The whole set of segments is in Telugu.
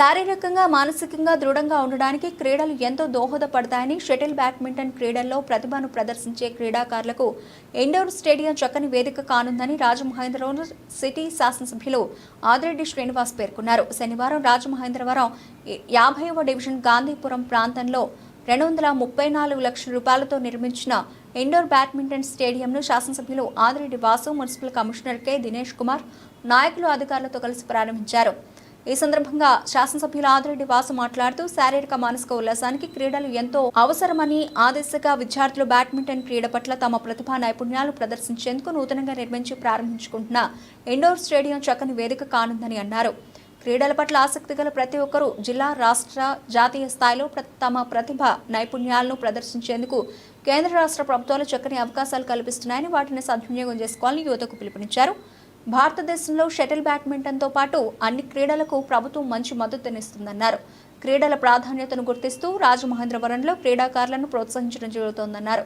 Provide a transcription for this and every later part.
శారీరకంగా మానసికంగా దృఢంగా ఉండడానికి క్రీడలు ఎంతో దోహదపడతాయని షటిల్ బ్యాడ్మింటన్ క్రీడల్లో ప్రతిభను ప్రదర్శించే క్రీడాకారులకు ఇండోర్ స్టేడియం చక్కని వేదిక కానుందని రాజమహేంద్రవరం సిటీ శాసనసభ్యులు ఆదిరెడ్డి శ్రీనివాస్ పేర్కొన్నారు. శనివారం రాజమహేంద్రవరం యాభైవ డివిజన్ గాంధీపురం ప్రాంతంలో రెండు వందల ముప్పై నాలుగు లక్షల రూపాయలతో నిర్మించిన ఇండోర్ బ్యాడ్మింటన్ స్టేడియంను శాసనసభ్యులు Adireddy Vasu municipal commissioner K. Dinesh Kumar నాయకులు అధికారులతో కలిసి ప్రారంభించారు. ఈ సందర్భంగా శాసనసభ్యుల ఆదిరెడ్డి వాసు మాట్లాడుతూ శారీరక మానసిక ఉల్లాసానికి క్రీడలు ఎంతో అవసరమని ఆ దిశగా విద్యార్థులు బ్యాడ్మింటన్ క్రీడ పట్ల తమ ప్రతిభా నైపుణ్యాలు ప్రదర్శించేందుకు నూతనంగా నిర్మించి ప్రారంభించుకుంటున్న ఇండోర్ స్టేడియం చక్కని వేదిక కానుందని అన్నారు. క్రీడల పట్ల ఆసక్తి గల ప్రతి ఒక్కరూ జిల్లా రాష్ట్ర జాతీయ స్థాయిలో తమ ప్రతిభ నైపుణ్యాలను ప్రదర్శించేందుకు కేంద్ర రాష్ట్ర ప్రభుత్వాలు చక్కని అవకాశాలు కల్పిస్తున్నాయని వాటిని సద్వినియోగం చేసుకోవాలని యువతకు పిలుపునిచ్చారు. భారతదేశంలో షటిల్ బ్యాడ్మింటన్తో పాటు అన్ని క్రీడలకు ప్రభుత్వం మంచి మద్దతునిస్తుందన్నారు. క్రీడల ప్రాధాన్యతను గుర్తిస్తూ రాజమహేంద్రవరంలో క్రీడాకారులను ప్రోత్సహించడం జరుగుతోందన్నారు.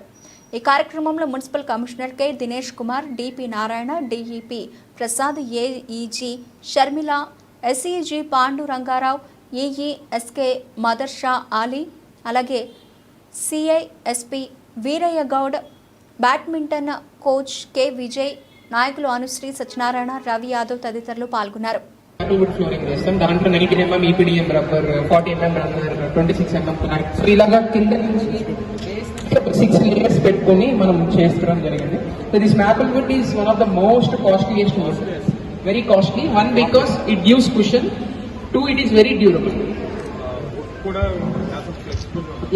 ఈ కార్యక్రమంలో municipal commissioner K Dinesh Kumar DP Narayana DEP Prasad AEG Sharmila SEG Pandu Rangarao EE SK Madar Sha Ali అలాగే CISP Veeraiah Goud badminton coach K Vijay నాయకులు అనుశ్రీ సత్యనారాయణ రవి యాదవ్ తదితరులు పాల్గొన్నారు. వుడ్ ఫ్లోరింగ్ వేస్తాం దాంట్లో nineteen mm EPDM rubber forty mm rubber twenty six mm so ఇలాగా కింద నుంచి సిక్స్ లేయర్స్ పెట్టుకొని మనం చేసుకోవడం జరిగింది so this maple wood is one of the most costliest wood very costly one because it gives cushion too it is very durable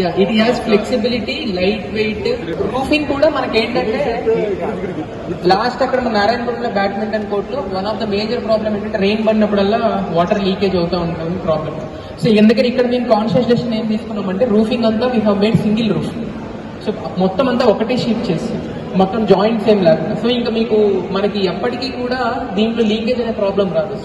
yeah it has flexibility light weight roofing కూడా మనకి ఏంటంటే లాస్ట్ అక్కడ మన నారాయణగూడలో బ్యాడ్మింటన్ కోర్టులో one of the major problem ఏంటంటే రెయిన్ పడినప్పుడల్లా వాటర్ లీకేజ్ అవుతూ ఉంటుంది ప్రాబ్లమ్ సో ఎందుకని ఇక్కడ మేము కాన్షియస్ డెసిషన్ ఏం తీసుకున్నామంటే రూఫింగ్ అంతా we have made single roof so మొత్తం అంతా ఒకటే షీట్ చేసి మొత్తం జాయింట్స్ ఏం లేకుండా. సో ఇంకా మీకు మనకి ఎప్పటికీ కూడా దీంట్లో లీకేజ్ అనే ప్రాబ్లం రాదు.